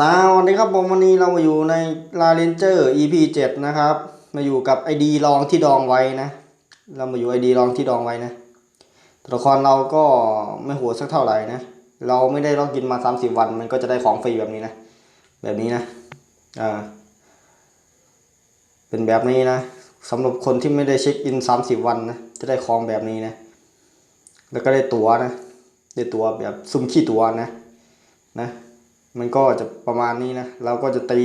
สวัสดีครับผมวันนี้เรามาอยู่ในลาเรนเจอร์ EP 7 นะครับ มาอยู่กับไอดีรองที่ดองไว้นะ เรามาอยู่ไอดีรองที่ดองไว้นะตัวละครเราก็ไม่โหดสักเท่าไหร่นะ เราไม่ได้ล็อกกินมา 30 วันมันก็จะได้ของฟรีแบบนี้นะ แบบนี้นะอ่าเป็นแบบนี้นะสำหรับคนที่ไม่ได้เช็คอิน 30 วันนะจะได้ของแบบนี้นะ แล้วก็ได้ตั๋วนะ ได้ตั๋วแบบซุ่มขี้ตั๋วนะนะ มันก็จะประมาณนี้นะเราก็จะตี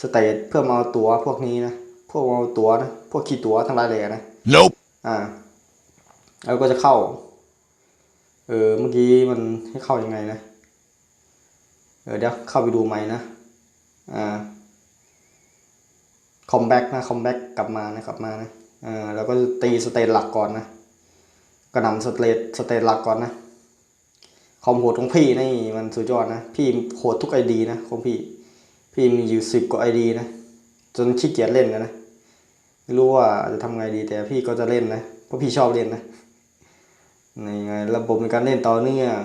สเตตเพื่อมาเอาตั๋วพวกนี้นะพวกมาเอาตั๋วนะพวกขี้ตั๋วทั้งหลายเลยนะ Nope. อ่าแล้วก็จะเข้า เออเมื่อกี้มันให้เข้ายังไงนะเออเดี๋ยวเข้าไปดูใหม่นะอ่าคอมแบ็กนะคอมแบ็กกลับมานะกลับมานะเออแล้วก็ตีสเตตหลักก่อนนะกระหน่ำสเตตสเตตหลักก่อนนะ คอมโหดของพี่นี่มันสุดยอดนะ พี่โหดทุกไอดีนะของพี่ พี่มีอยู่สิบกว่าไอดีนะ จนขี้เกียจเล่นแล้วนะ ไม่รู้ว่าจะทำไงดีแต่พี่ก็จะเล่นนะ เพราะพี่ชอบเล่นนะในไงระบบในการเล่นต่อเนื่อง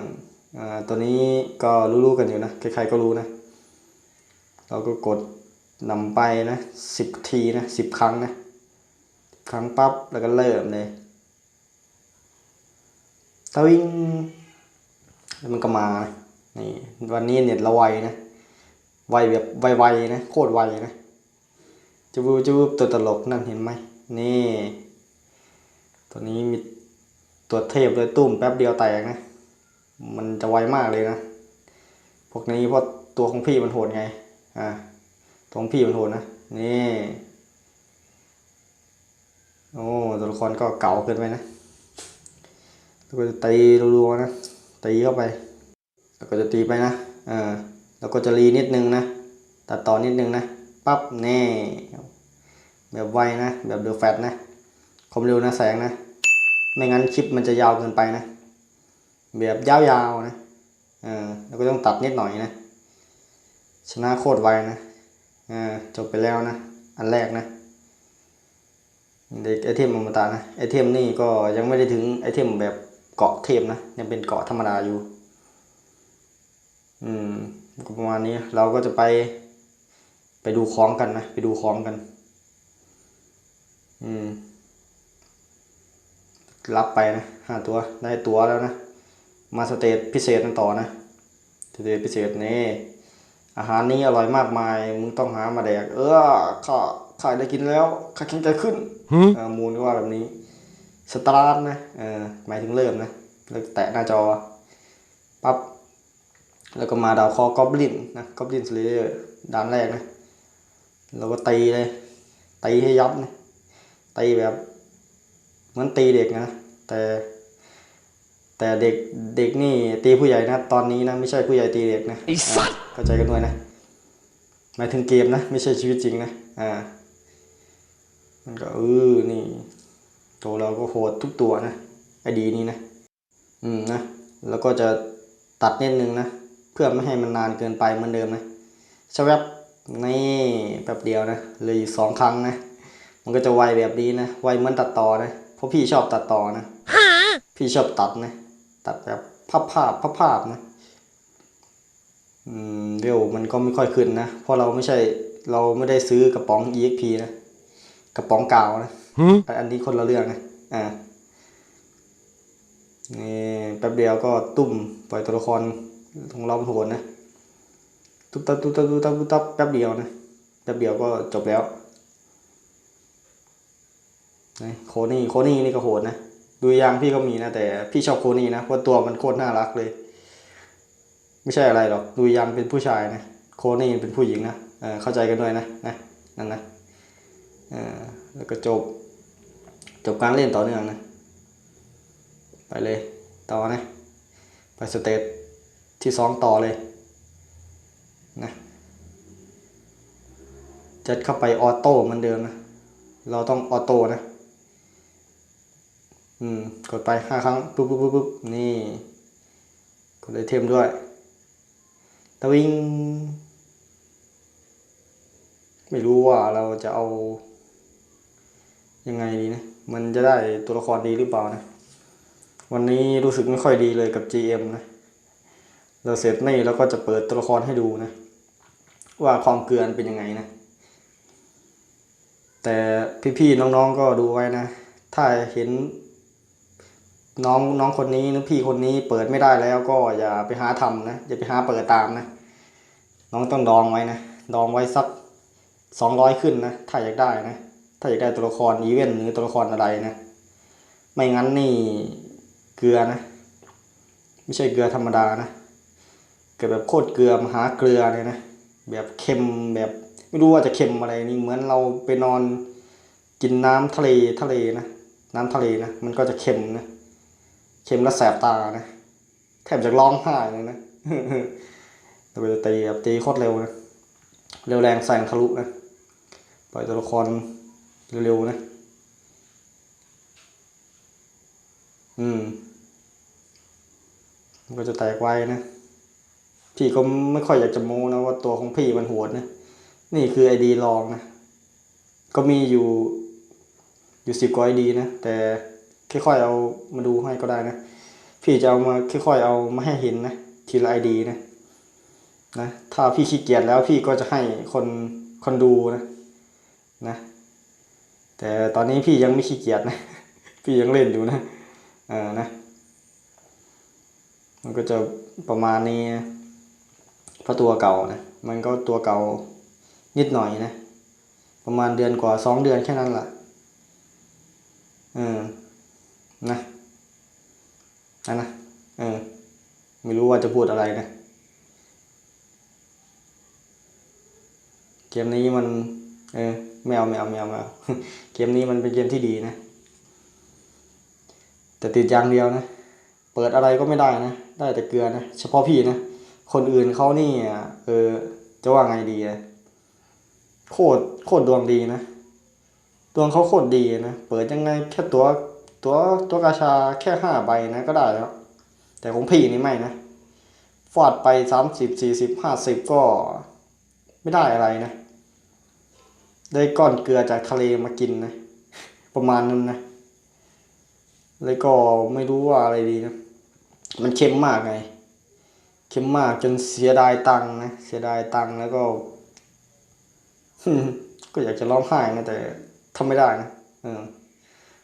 อ่าตัวนี้ก็รู้ๆกันอยู่นะ ใครๆก็รู้นะ เราก็กดนำไปนะสิบทีนะสิบครั้งนะครั้งปั๊บแล้วก็เริ่มเลยตะวิง มันก็มานี่วันนี้เน็ตเราไวนะไวแบบไวๆนะโคตรไวนะจูบูจูบตัวตลกนั่นเห็นไหมนี่ตัวนี้มีตัวเทพเลยตุ้มแป๊บเดียวแตกนะ มันจะไวมากเลยนะ พวกนี้เพราะตัวของพี่มันโหดไง อ่าตัวของพี่มันโหดนะ นี่ โอ้ตัวละครก็เก่าเกินไปนะแล้วก็จะตีรัวๆนะ ตีเข้าไป แล้วก็จะตีไปนะเออแล้วก็จะรีนิดนึงนะตัดต่อนิดนึงนะปั๊บแน่แบบไวนะ แบบเดือแฟตนะคมเร็วนะแสงนะ ไม่งั้นคลิปมันจะยาวเกินไปนะ แบบยาวๆนะเออแล้วก็ต้องตัดนิดหน่อยนะ ชนะโคตรไวนะเออจบไปแล้วนะ อันแรกนะเด็กไอเทมอมตะนะไอเทมนี่ก็ยังไม่ได้ถึงไอเทมแบบ เกาะเทพนะยังเป็นเกาะธรรมดาอยู่ อืมก็ประมาณนี้เราก็จะไป ไปดูของกันนะไปดูของกัน อืม รับไปนะห้าตัวได้ตัวแล้วนะ มาสเตจพิเศษกันต่อนะสเตจพิเศษนี่อาหารนี้อร่อยมากมาย มึงต้องหามาแดก เออข้าข้าได้กินแล้วข้ากินใจขึ้น Hmm? เออมูลก็ว่าแบบนี้ สตาร์ทนะเออหมายถึงเริ่มนะแล้วแตะหน้าจอปั๊บแล้วก็มาดาวคอกอบลินนะกอบลินสเลเยอร์ด่านแรกนะเราก็ตีเลยตีให้ยับนะตีแบบเหมือนตีเด็กนะ แต่แต่เด็กเด็กนี่ตีผู้ใหญ่นะ ตอนนี้นะไม่ใช่ผู้ใหญ่ตีเด็กนะไอ้สัสอ่าเข้าใจกันด้วยนะหมายถึงเกมนะ ไม่ใช่ชีวิตจริงนะอ่ามันก็เออนี่ ตัวเราก็โหดทุกตัวนะไอดีนี้นะ อืมนะ แล้วก็จะตัดนิดนึงนะ เพื่อไม่ให้มันนานเกินไปเหมือนเดิมนะชะแวบนี่แป๊บเดียวนะเลยสองครั้งนะ มันก็จะไวแบบนี้นะ ไวเหมือนตัดต่อนะ เพราะพี่ชอบตัดต่อนะ พี่ชอบตัดนะ ตัดแบบภาพภาพภาพภาพนะอืมเร็วมันก็ไม่ค่อยขึ้นนะ เพราะเราไม่ใช่เราไม่ได้ซื้อกระป๋อง EXP นะ กระป๋องกาวนะ อันนี้คนละเรื่องนะอ่านี่แป๊บเดียวก็ตุ่มปล่อยตัวละครของเราโหดนะตุ๊บตับตุ๊บตับตุ๊บตับตุ๊บตับแป๊บเดียวนะแป๊บเดียวก็จบแล้วนี่โคนี่โคนี่นี่ก็โหดนะดูยางพี่ก็มีนะแต่พี่ชอบโคนี่นะเพราะตัวมันโคตรน่ารักเลย ไม่ใช่อะไรหรอกดูยางเป็นผู้ชายนะโคนี่เป็นผู้หญิงนะเออเข้าใจกันด้วยนะนะนั่นนะเออแล้วก็จบ จบการเล่นต่อเนื่องนะ ไปเลยต่อนะ ไปสเตจที่สองต่อเลยนะจะเข้าไปออโต้เหมือนเดิมนะ เราต้องออโต้นะ อืม กดไปห้าครั้ง ปุ๊บปุ๊บปุ๊บปุ๊บนี่ กดไอเทมด้วยตวิง ไม่รู้ว่าเราจะเอายังไงดีนะ มันจะได้ตัวละครดีหรือเปล่านะ วันนี้รู้สึกไม่ค่อยดีเลยกับ GM นะ เราเสร็จนี่เราก็จะเปิดตัวละครให้ดูนะ ว่าความเกลือนเป็นยังไงนะ แต่พี่ๆน้องๆก็ดูไว้นะ ถ้าเห็นน้องน้องคนนี้หรือพี่คนนี้เปิดไม่ได้แล้วก็อย่าไปหาทำนะ อย่าไปหาเปิดตามนะ น้องต้องดองไว้นะ ดองไว้สักสองร้อยขึ้นนะ ถ้าอยากได้นะ ถ้าอยากได้ตัวละครอีเวนต์หรือตัวละครอะไรนะ ไม่งั้นนี่เกลือนะ ไม่ใช่เกลือธรรมดานะเกิดแบบโคตรเกลือมหาเกลือเลยนะ แบบเค็มแบบไม่รู้ว่าจะเค็มอะไรนี่เหมือนเราไปนอนกินน้ำทะเลทะเลนะ น้ำทะเลนะมันก็จะเค็มนะเค็มและแสบตานะแทบจะร้องไห้เลยนะแต่ไปตีแบบตีโคตรเร็วนะเร็วแรงแสงทะลุนะปล่อยตัวละคร เร็วๆนะ อืม มันก็จะแตกไวนะ พี่ก็ไม่ค่อยอยากจะโม้นะว่าตัวของพี่มันโหดนะ นี่คือไอดีลองนะ ก็มีอยู่ อยู่สิบกว่าไอดีนะ แต่ค่อยๆเอามาดูให้ก็ได้นะ พี่จะเอามาค่อยๆเอามาให้เห็นนะ ทีละไอดีนะ นะ ถ้าพี่ขี้เกียจแล้วพี่ก็จะให้คนคนดูนะ นะ แต่ตอนนี้พี่ยังไม่ขี้เกียจนะ พี่ยังเล่นอยู่นะเออนะ มันก็จะประมาณนี้นะเพราะตัวเก่านะ มันก็ตัวเก่านิดหน่อยนะ ประมาณเดือนกว่าสองเดือนแค่นั้นแหละเออนะนั่นนะเออไม่รู้ว่าจะพูดอะไรนะ เกมนี้มัน เออไม่เอาไม่เอาไม่เอาไม่เกมนี้มันเป็นเกมที่ดีนะ แต่ติดอย่างเดียวนะ เปิดอะไรก็ไม่ได้นะ ได้แต่เกลือนะ เฉพาะพี่นะ คนอื่นเขานี่เออจะว่าไงดีอะโคตรโคตรดวงดีนะดวงเขาโคตรดีนะ เปิดยังไงแค่ตัวตัวตัวกาชาแค่ห้าใบนะก็ได้แล้ว แต่ของพี่นี่ไม่นะฟาดไปสามสิบสี่สิบห้าสิบก็ไม่ได้อะไรนะ ได้ก้อนเกลือจากทะเลมากินนะ ประมาณนั้นนะ แล้วก็ไม่รู้ว่าอะไรดีนะ มันเค็มมากไง เค็มมากจนเสียดายตังนะ เสียดายตังแล้วก็ ก็อยากจะร้องไห้นะแต่ทำไม่ได้นะเออ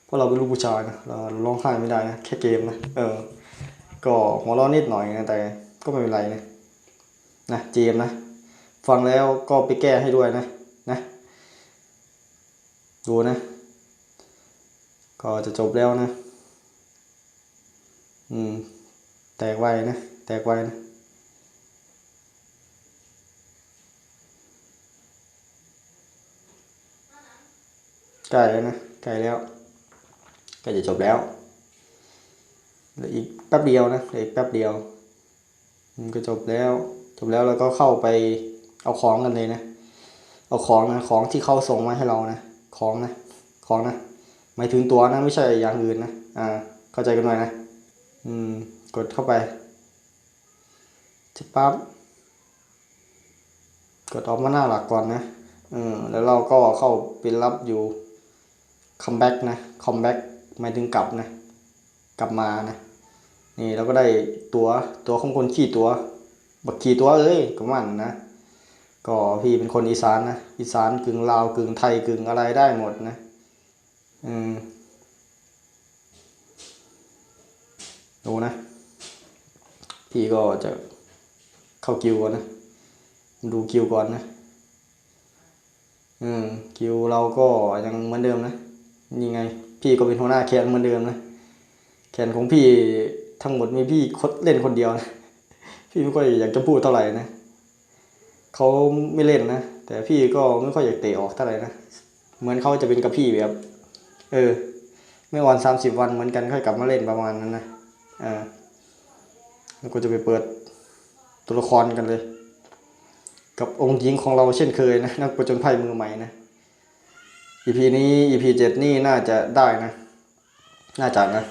เพราะเราเป็นลูกผู้ชายนะเราร้องไห้ไม่ได้นะแค่เกมนะเออ ก็หัวร้อนนิดหน่อยนะแต่ก็ไม่เป็นไรนะนะเจมนะ ฟังแล้วก็ไปแก้ให้ด้วยนะนะ ดูนะ ก็จะจบแล้วนะ อืม แตกไวนะ แตกไวนะใกล้แล้วนะใกล้แล้วกล้จะจบแล้วเหลืออีกแป๊บเดียวนะเหลืออีกแป๊บเดียวมันก็จบแล้ว จบแล้วเราก็เข้าไปเอาของกันเลยนะ เอาของนะของที่เขาส่งมาให้เรานะ ของนะของนะหมายถึงตัวนะไม่ใช่อย่างอื่นนะอ่าเข้าใจกันหน่อยนะอืมกดเข้าไปจะปั๊บกดออกมาหน้าหลักก่อนนะเอืมแล้วเราก็เข้าไปรับอยู่คัมแบ็กนะคัมแบ็กหมายถึงกลับนะกลับมานะนี่เราก็ได้ตัวตัวของคนขี่ตัวบักขี่ตัวเอ้ยก็มันนะ ก็พี่เป็นคนอีสานนะอีสานกึ่งลาวกึ่งไทยกึ่งอะไรได้หมดนะอืมดูนะ พี่ก็จะเข้าคิวก่อนนะ ดูคิวก่อนนะ อืมคิวเราก็ยังเหมือนเดิมนะนี่ไง พี่ก็เป็นหัวหน้าแคนเหมือนเดิมนะแคนของพี่ทั้งหมดมีพี่คดเล่นคนเดียวนะ พี่ไม่ค่อยอยากจะพูดเท่าไหร่นะ เขาไม่เล่นนะ แต่พี่ก็ไม่ค่อยอยากเตะออกเท่าไหร่นะ เหมือนเขาจะเป็นกับพี่แบบ เออ ไม่วันสามสิบวันเหมือนกันค่อยกลับมาเล่นประมาณนั้นนะอ่าแล้วก็จะไปเปิดตัวละครกันเลย กับองค์หญิงของเราเช่นเคยนะนักประจนภัยมือใหม่นะ EP นี้ EP เจ็ดนี่น่าจะได้นะ น่าจะนะ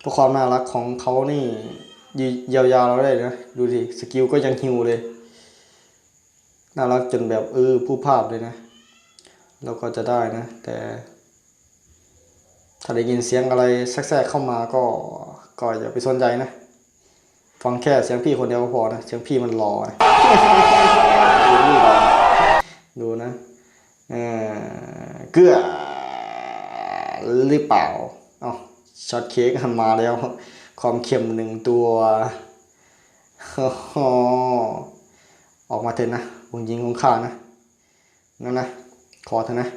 เพราะความน่ารักของเขานี่ยยาวๆเราได้นะ ดูสิสกิลก็ยังฮิวเลย น่ารักจนแบบเออผู้ภาพเลยนะเราก็จะได้นะ แต่ ถ้าได้ยินเสียงอะไรแทรกเข้ามาก็ก็อย่าไปสนใจนะ ฟังแค่เสียงพี่คนเดียวก็พอนะเสียงพี่มันรอนะดูนะเออเกลือหรือเปล่าเอ้าช็อตเค้กหันมาแล้ว ความเค็มหนึ่งตัวออกมาเถอะนะ วงยิงของข้านะนั่นนะขอเถอะนะ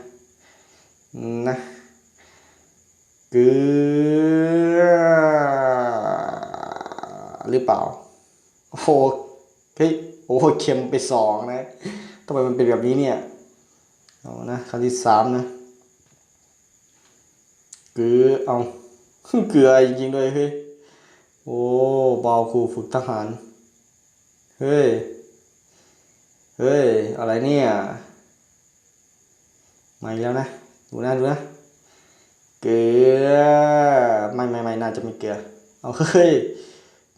นะเกลือหรือเปล่าโอ้โหเฮ้ยโอ้โหเค็มไปสองนะทำไมมันเป็นแบบนี้เนี่ยเอานะครั้งที่สามนะเกลือเอาเกลือจริงๆด้วยเฮ้ยโอ้บาครูฝึกทหาร เฮ้ย เฮ้ย อะไรเนี่ยมาแล้วนะ ดูนะดูนะ เกลือ ไม่ไม่ไม่น่าจะไม่เกลือ เอาเฮ้ย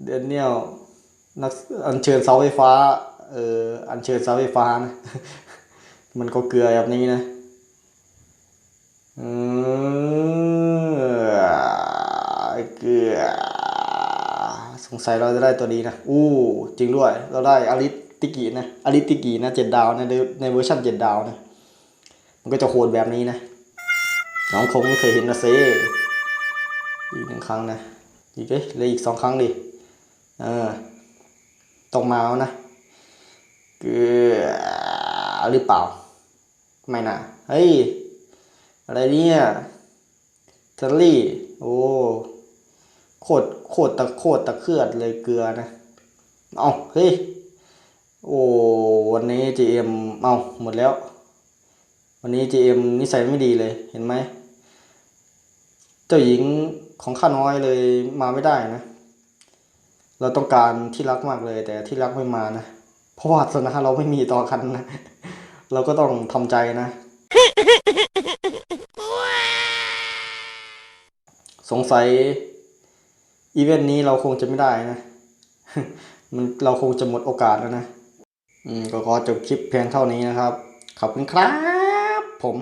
เดนเนียลนักอัญเชิญเสาไฟฟ้า เออ อัญเชิญเสาไฟฟ้านะ มันก็เกลือแบบนี้นะอือเกลือ สงสัยเราจะได้ตัวดีนะ อู้ จริงด้วย เราได้อลิ ติกินะอลิติกินะเจ็ดดาวนะในในเวอร์ชันเจ็ดดาวนะมันก็จะโหดแบบนี้นะน้องคงไม่เคยเห็นนะเซอีกหนึ่งครั้งนะอีกเลยอีกสองครั้งดิเออต้องมาแล้วนะเกลือหรือเปล่า ไม่น่ะเฮ้ย อะไรเนี่ยเทอรี่ โอ้โคตรโคตรตะโคตรตะเครือดเลยเกลือนะ เอาเฮ้ย โอ้วันนี้ GM เอาหมดแล้ว วันนี้ GM นิสัยไม่ดีเลยเห็นไหม เจ้าหญิงของข้าน้อยเลยมาไม่ได้นะ เราต้องการที่รักมากเลย แต่ที่รักไม่มานะ เพราะว่าสนาเราไม่มีต่อกันนะ เราก็ต้องทำใจนะ สงสัยอีเวนต์นี้เราคงจะไม่ได้นะ มันเราคงจะหมดโอกาสแล้วนะ ก็ขอจบคลิปเพียงเท่านี้นะครับ ขอบคุณครับผม